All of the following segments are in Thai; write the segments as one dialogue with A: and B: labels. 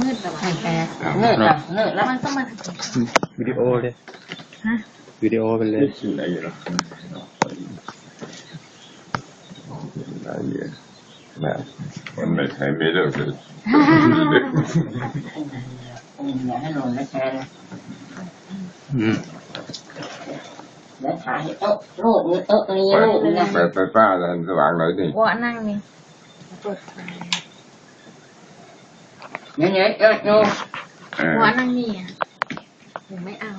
A: มืดแบบว่า
B: ให้แกเนิร์ดละเนิร์ด
A: แล้
B: แล้วว
A: มันก็มา
C: วิดีโอเลย
A: ฮะ
C: วิดีโอไปเลย
D: Cái này là là gì nè con này thấy mấy đâu rồi
B: อย่าให้นอนนะแกนะ
C: อืม
B: แล้วถ่ายให้โต๊ะรูปนี้โต๊ะนี้รูปนี้นะ
D: phải phải pha là các bạn nói đi
A: ว่านั่งนี่ เปิดไฟ
B: เนี่ยเนี่ยเออโย
A: ว่า
D: à,
A: นั่งนี่อะหนูไม่เอา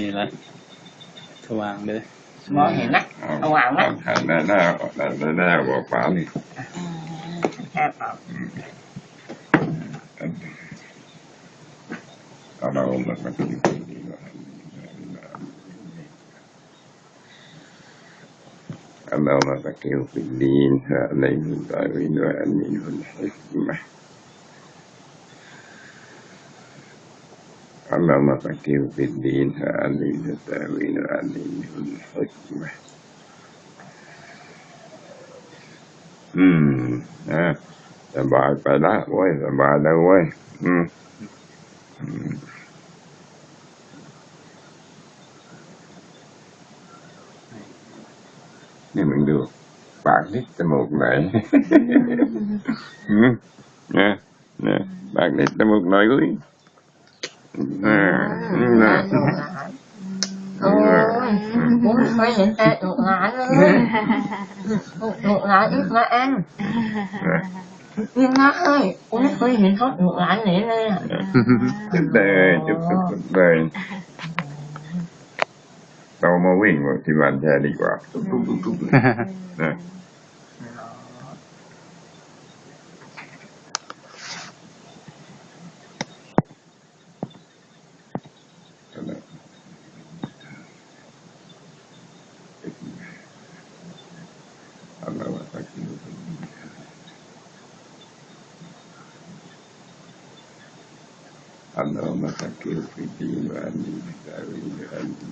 C: นี่ละสว่างเลย
B: มองเห็นนะระหว่างนะ
D: thầy này nó này nó nó bỏ phá đi
B: แค่เปล่า
D: ở đâu mà nó cứ đi ở đâu mà ta kêu bị điên ở đây mình gọi với nó anh nhìn hơn hết mà ở đâu mà ta kêu bị điên ở đây nó ta với nó anh nhìn hơn hết mà อืมนะสบายไปละเว้ยสบายแล้วเว้ย อืม นี่มึงดูปากนิดจมูกไหนอืมเนี่ยเนี่ยปากนิดจมูกหน่อยกุ้ยอ่าอืมนะ
B: โอ้ยผมไม่ เห็นแต่หนูหลานเลยหนูหลานอีกมาเองยังนะเอ้ยผมไม่เคยเห็นเขาหนูหลานไหนเลยอ่ะ
D: จุดเลยจุดจุดจุดเลยเรามาวิ่งที่บ้านแท้ดีกว่าตุ๊บตุ๊บตุ๊บตุ๊บนะ Allah wa takilu Allah wa takilu fi din wa anni bidawi wa anni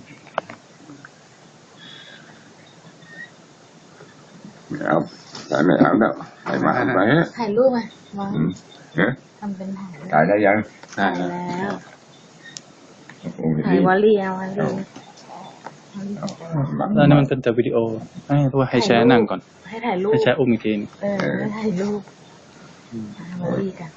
D: ไม่เอาใส่ไม่เอาแล้วใส่มาเอาไปฮะ
A: ถ่ายรูปอะมอง
D: อืมเอ๊ะ
A: ทำเป็นถ่าย
D: ถ่ายได้ยัง
C: ได้
A: ถ่าย
C: แล้ว
A: แล้ว
D: โอ้ย
A: ถ่ายวอลลี่เอาวอลลี่
C: แล้วนี่มันเป็นแต่วิดีโอให้ตัวให้แชร์นั่งก่อน
A: ให้ถ่ายรูป
C: ให้แชร์อุ้มอีกทีหนึง
A: เออให้ถ่ายรูปถ่ายวอลลี่กัน